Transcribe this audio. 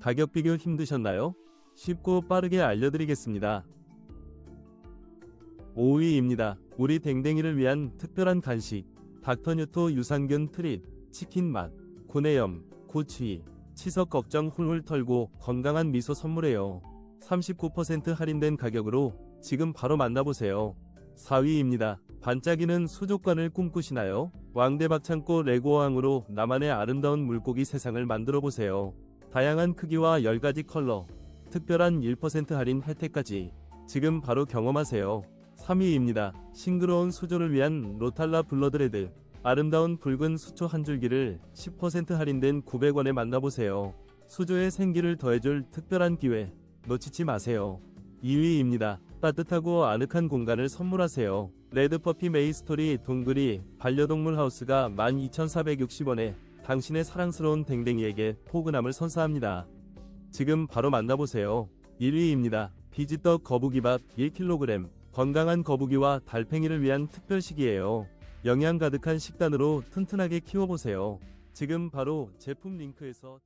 가격 비교 힘드셨나요? 쉽고 빠르게 알려드리겠습니다. 5위입니다. 우리 댕댕이를 위한 특별한 간식. 닥터뉴토 유산균 트릿, 치킨 맛, 구내염, 고추이, 치석 걱정 훌훌 털고 건강한 미소 선물해요. 39% 할인된 가격으로 지금 바로 만나보세요. 4위입니다. 반짝이는 수족관을 꿈꾸시나요? 왕대박 창고 레고왕으로 나만의 아름다운 물고기 세상을 만들어 보세요. 다양한 크기와 10가지 컬러, 특별한 1% 할인 혜택까지 지금 바로 경험하세요. 3위입니다. 싱그러운 수조를 위한 로탈라 블러드레드 아름다운 붉은 수초 한 줄기를 10% 할인된 900원에 만나보세요. 수조의 생기를 더해줄 특별한 기회 놓치지 마세요. 2위입니다. 따뜻하고 아늑한 공간을 선물하세요. 레드퍼피 메이스토리 동그리 반려동물 하우스가 12,460원에 당신의 사랑스러운 댕댕이에게 포근함을 선사합니다. 지금 바로 만나보세요. 1위입니다. 비지떡 거북이밥 1kg 건강한 거북이와 달팽이를 위한 특별식이에요. 영양 가득한 식단으로 튼튼하게 키워보세요. 지금 바로 제품 링크에서